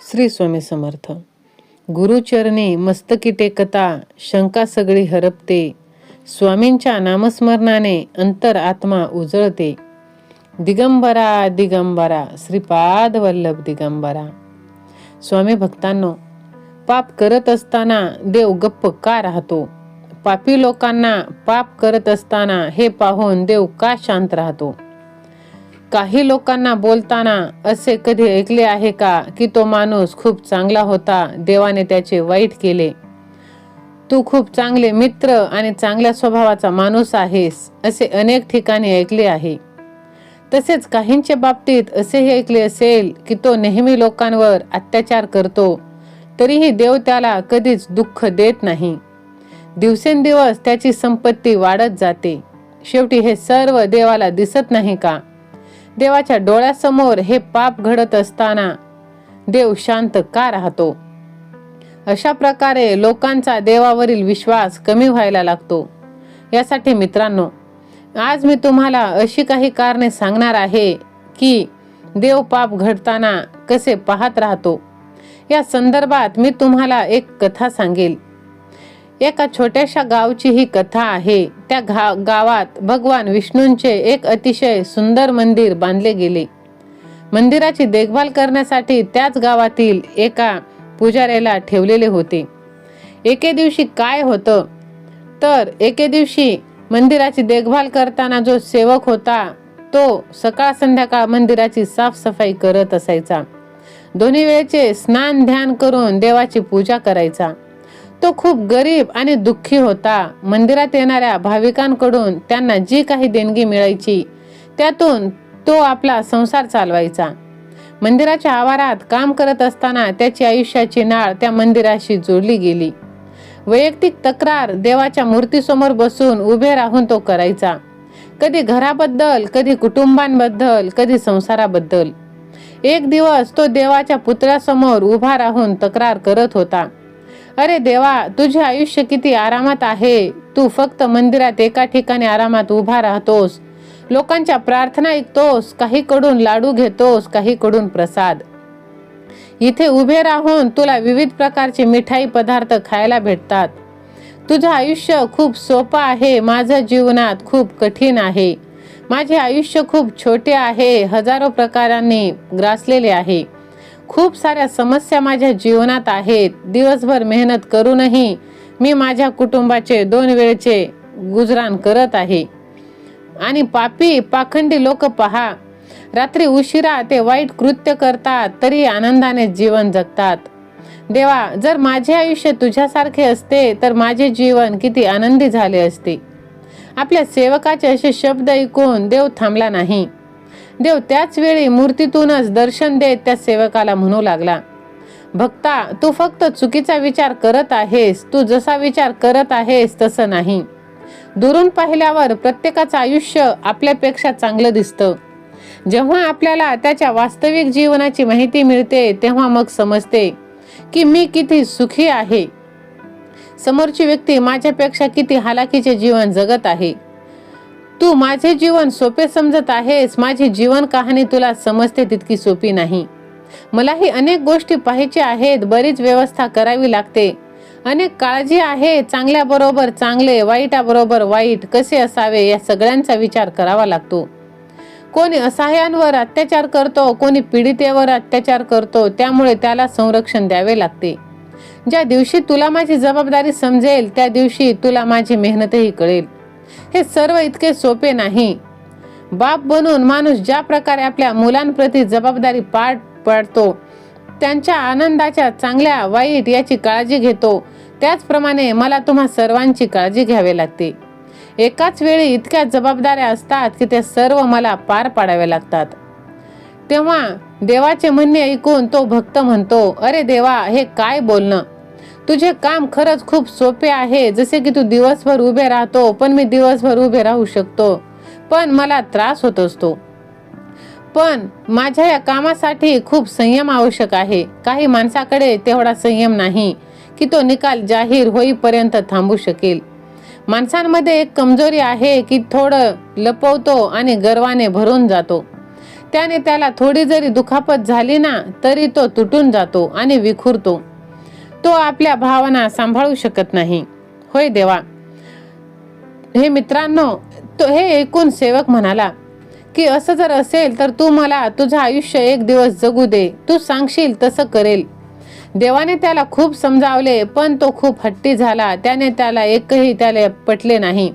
श्री स्वामी समर्थ. गुरुचरणे मस्तकी टेकता शंका सगळी हरपते. स्वामींच्या नामस्मरणाने अंतर आत्मा उजळते. दिगंबरा दिगंबरा श्रीपाद वल्लभ दिगंबरा. स्वामी भक्तांनो पाप करत असताना देव गप्प का राहतो? पापी लोकांना पाप करत असताना हे पाहून देव का शांत राहतो? काही लोकांना बोलताना असे कधी ऐकले आहे का की तो माणूस खूप चांगला होता देवाने त्याचे वाईट केले? तू खूप चांगले मित्र आणि चांगल्या स्वभावाचा माणूस आहेस असे अनेक ठिकाणी ऐकले आहे. तसेच काहींच्या बाबतीत असेही ऐकले असेल की तो नेहमी लोकांवर अत्याचार करतो तरीही देव त्याला कधीच दुःख देत नाही. दिवसेंदिवस त्याची संपत्ती वाढत जाते. शेवटी हे सर्व देवाला दिसत नाही का? देवाच्या डोळ्यासमोर हे पाप घडत असताना देव शांत का राहतो? अशा प्रकारे लोकांचा देवावरील विश्वास कमी व्हायला लागतो. यासाठी मित्रांनो आज मी तुम्हाला अशी काही कारणे सांगणार आहे की देव पाप घडताना कसे पाहत राहतो. या संदर्भात मी तुम्हाला एक कथा सांगेल. एका छोट्याशा गावची ही कथा आहे. त्या घा गावात भगवान विष्णूंचे एक अतिशय सुंदर मंदिर बांधले गेले. मंदिराची देखभाल करण्यासाठी त्याच गावातील एका पुजाऱ्याला ठेवलेले होते. एके दिवशी काय होतं? तर एके दिवशी मंदिराची देखभाल करताना जो सेवक होता तो सकाळ संध्याकाळ मंदिराची साफसफाई करत असायचा. दोन्ही वेळेचे स्नान ध्यान करून देवाची पूजा करायचा. तो खूप गरीब आणि दुःखी होता. मंदिरात येणाऱ्या भाविकांकडून त्यांना जी काही देणगी मिळायची त्यातून तो आपला संसार चालवायचा. मंदिराच्या आवारात काम करत असताना त्याची आयुष्याची नाळ त्या मंदिराशी जोडली गेली. वैयक्तिक तक्रार देवाच्या मूर्तीसमोर बसून उभे राहून तो करायचा. कधी घराबद्दल कधी कुटुंबांबद्दल कधी संसाराबद्दल. एक दिवस तो देवाच्या पुतळ्यासमोर उभा राहून तक्रार करत होता. अरे देवा तुझे आयुष्य किती आरामात आहे. तू फक्त मंदिरात एका ठिकाणी आरामात उभा राहतोस. लोकांच्या प्रार्थना ऐकतोस काहीकडून लाडू घेतोस काहीकडून प्रसाद. इथे उभे राहून तुला विविध प्रकारचे मिठाई पदार्थ खायला भेटतात. तुझं आयुष्य खूप सोपं आहे माझं जीवनात खूप कठीण आहे. माझे आयुष्य खूप छोटे आहे हजारो प्रकारांनी ग्रासलेले आहे. खूप साऱ्या समस्या माझ्या जीवनात आहेत. दिवसभर मेहनत करूनही मी माझ्या कुटुंबाचे दोन वेळचे गुजरान करत आहे. आणि पापी पाखंडी लोक पहा. रात्री उशिरा ते वाईट कृत्य करतात तरी आनंदाने जीवन जगतात. देवा जर माझे आयुष्य तुझ्यासारखे असते तर माझे जीवन किती आनंदी झाले असते. आपल्या सेवकाचे असे शब्द ऐकून देव थांबला नाही. देव त्याच वेळी मूर्तीतूनच दर्शन देत त्या सेवकाला म्हणू लागला भक्ता तू फक्त चुकीचा विचार करत आहेस तू जसा विचार करत आहेस तसं नाही. दुरून पाहिल्यावर प्रत्येकाचं आयुष्य आपल्यापेक्षा चांगलं दिसतं. जेव्हा आपल्याला त्याच्या वास्तविक जीवनाची माहिती मिळते तेव्हा मग समजते की मी किती सुखी आहे. समोरची व्यक्ती माझ्यापेक्षा किती हालाकीचे जीवन जगत आहे. तू माझे जीवन सोपे समजत आहेस. माझी जीवन कहाणी तुला समजते तितकी सोपी नाही. मलाही अनेक गोष्टी पाहिजे आहेत. बरीच व्यवस्था करावी लागते. अनेक काळजी आहे. चांगल्याबरोबर चांगले वाईटाबरोबर वाईट कसे असावे या सगळ्यांचा विचार करावा लागतो. कोणी असहाय्यांवर अत्याचार करतो कोणी पीडितेवर अत्याचार करतो त्यामुळे त्याला संरक्षण द्यावे लागते. ज्या दिवशी तुला माझी जबाबदारी समजेल त्या दिवशी तुला माझी मेहनतही कळेल. हे सर्व इतके सोपे नाही. बाप बनून माणूस ज्या प्रकारे आपल्या मुलांप्रती जबाबदारी पार पाडतो त्यांच्या आनंदाच्या चांगल्या वाईट याची काळजी घेतो त्याचप्रमाणे मला तुम्हा सर्वांची काळजी घ्यावी लागते. एकाच वेळी इतक्या जबाबदाऱ्या असतात की ते सर्व मला पार पाडावे लागतात. तेव्हा देवाचे म्हणणे ऐकून तो भक्त म्हणतो अरे देवा हे काय बोलणं? तुझे काम खरंच खूप सोपे आहे जसे की तू दिवसभर उभे राहतो पण मी दिवसभर उभे राहू शकतो. पण मला त्रास होत असतो. पण माझ्या या कामासाठी खूप संयम आवश्यक आहे. काही माणसाकडे तेवढा संयम नाही की तो निकाल जाहीर होईपर्यंत थांबू शकेल. माणसांमध्ये एक कमजोरी आहे की थोडं लपवतो आणि गर्वाने भरून जातो. त्याने त्याला थोडी जरी दुखापत झाली ना तरी तो तुटून जातो आणि विखुरतो. तो आपल्या भावना सांभाळू शकत नाही. होय देवा. हे मित्रांनो तो हे ऐकून सेवक म्हणाला की असं जर असेल तर तू मला तुझं आयुष्य एक दिवस जगू दे. तू सांगशील तसं करेल. देवाने त्याला खूप समजावले पण तो खूप हट्टी झाला. त्याने त्याला एकही त्याला पटले नाही.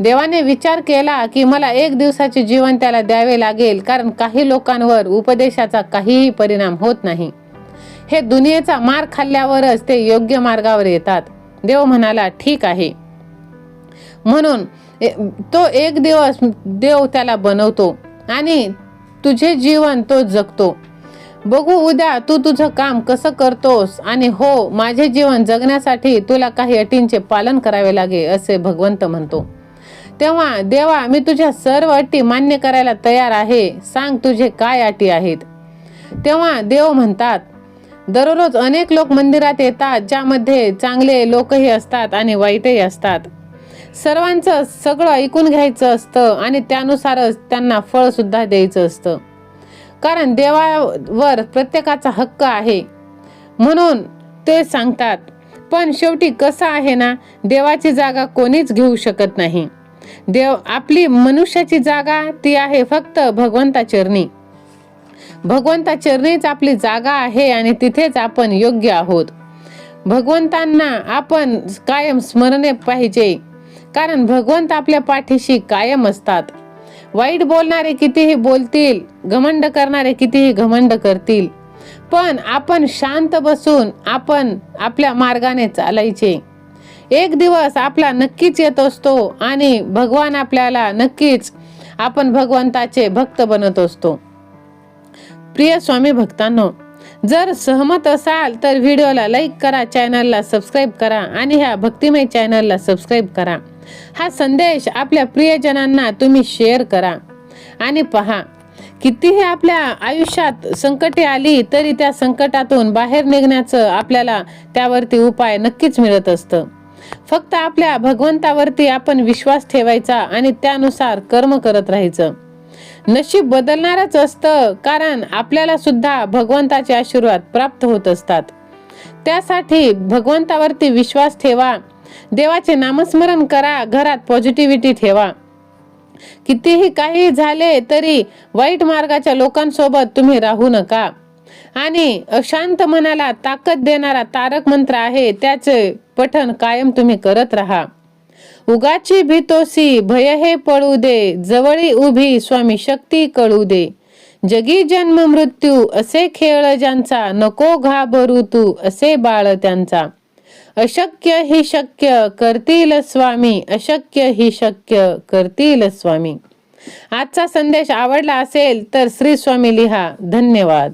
देवाने विचार केला की मला एक दिवसाचे जीवन त्याला द्यावे लागेल कारण काही लोकांवर उपदेशाचा काहीही परिणाम होत नाही. हे दुनियेचा मार खाल्ल्यावरच ते योग्य मार्गावर येतात. देव म्हणाला ठीक आहे. म्हणून ए- तो एक दिवस देव त्याला बनवतो आणि तुझे जीवन तो जगतो. बघू उद्या तू तुझं काम कसं करतोस आणि हो माझे जीवन जगण्यासाठी तुला काही अटींचे पालन करावे लागे असे भगवंत म्हणतो. तेव्हा देवा मी तुझ्या सर्व अटी मान्य करायला तयार आहे. सांग तुझे काय अटी आहेत. तेव्हा देव म्हणतात दररोज अनेक लोक मंदिरात येतात ज्यामध्ये चांगले लोकही असतात आणि वाईटही असतात. सर्वांचं सगळं ऐकून घ्यायचं असतं आणि त्यानुसारच त्यांना फळसुद्धा द्यायचं असतं. कारण देवावर प्रत्येकाचा हक्क आहे. म्हणून ते सांगतात पण शेवटी कसं आहे ना देवाची जागा कोणीच घेऊ शकत नाही. देव आपली मनुष्याची जागा ती आहे फक्त भगवंता चरणी भगवंता चरणीच आपली जागा आहे आणि तिथेच आपण योग्य आहोत. भगवंतांना आपण कायम स्मरणे पाहिजे. कारण भगवंत आपल्या पाठीशी कायम असतात. वाईट बोलणारे कितीही बोलतील घमंड करणारे कितीही घमंड करतील पण आपण शांत बसून आपण आपल्या मार्गाने चालायचे. एक दिवस आपला नक्कीच येत असतो आणि भगवान आपल्याला नक्कीच आपण भगवंताचे भक्त बनत असतो. प्रिय स्वामी भक्तांनो जर सहमत असाल तर व्हिडिओला लाईक करा चॅनलला सबस्क्राईब करा आणि ह्या भक्तिमय चॅनलला सबस्क्राईब करा. हा संदेश आपल्या प्रियजनांना तुम्ही शेअर करा आणि पहा कितीही आपल्या आयुष्यात संकटे आली तरी त्या संकटातून बाहेर निघण्याचं आपल्याला त्यावरती उपाय नक्कीच मिळत असतं. फक्त आपल्या भगवंतावरती आपण विश्वास ठेवायचा आणि त्यानुसार कर्म करत राहायचं. नशीब बदलणारच असतं कारण आपल्याला सुद्धा भगवंताचे आशीर्वाद प्राप्त होत असतात. त्यासाठी भगवंतावरती विश्वास ठेवा. देवाचे नामस्मरण करा घरात पॉझिटिव्हिटी ठेवा. कितीही काही झाले तरी वाईट मार्गाच्या लोकांसोबत तुम्ही राहू नका. आणि अशांत मनाला ताकद देणारा तारक मंत्र आहे त्याचे पठण कायम तुम्ही करत राहा. उगाची भीतोसी भय हे पळू दे जवळी उभी स्वामी शक्ती कळू दे. जगी जन्म मृत्यू असे खेळ ज्यांचा नको घाबरू तू असे बाळ त्यांचा. अशक्य ही शक्य करतील स्वामी अशक्य ही शक्य करतील स्वामी. आजचा संदेश आवडला असेल तर श्री स्वामी लिहा. धन्यवाद.